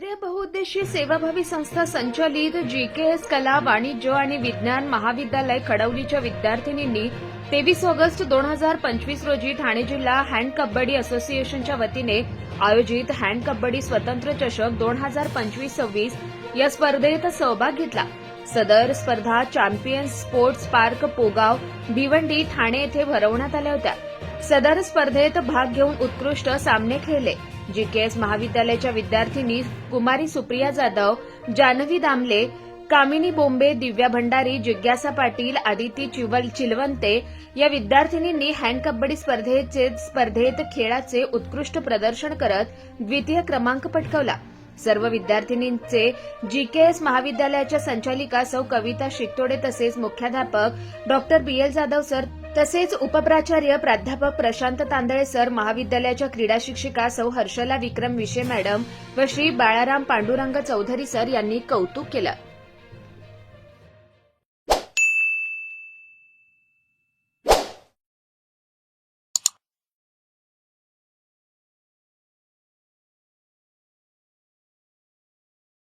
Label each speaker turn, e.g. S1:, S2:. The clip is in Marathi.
S1: राष्ट्रीय सेवाभावी संस्था संचालित जी के एस कला वाणिज्य आणि विज्ञान महाविद्यालय खडवलीच्या विद्यार्थिनींनी तेवीस ऑगस्ट दोन हजार पंचवीस रोजी ठाणे जिल्हा हँड कबड्डी असोसिएशनच्या वतीने आयोजित हँड कबड्डी स्वतंत्र चषक दोन हजार पंचवीस सव्वीस या स्पर्धेत सहभाग घेतला. सदर स्पर्धा champions sports park Pogaon Bhiwandi Thane येथे भरवण्यात आल्या होत्या. सदर स्पर्धेत भाग घेऊन उत्कृष्ट सामने खेळले. जीकेएस महाविद्यालयाच्या विद्यार्थिनी कुमारी सुप्रिया जाधव जानवी दामले कामिनी बोंबे दिव्या भंडारी जिज्ञासा पाटील आदिती चिवल चिलवंते या विद्यार्थिनींनी हँड कबड्डी स्पर्धेचे स्पर्धेत खेळाचे उत्कृष्ट प्रदर्शन करत द्वितीय क्रमांक पटकावला. सर्व विद्यार्थिनींचे जीकेएस महाविद्यालयाच्या संचालिका सौ कविता शिकतोडे तसेच मुख्याध्यापक doctor B L Jadhav sir तसेच उपप्राचार्य प्राध्यापक प्रशांत तांदळे सर महाविद्यालयाच्या क्रीडा शिक्षिका सौ हर्षला विक्रम विशे मॅडम व श्री बाळाराम पांडुरंग चौधरी सर यांनी कौतुक केलं.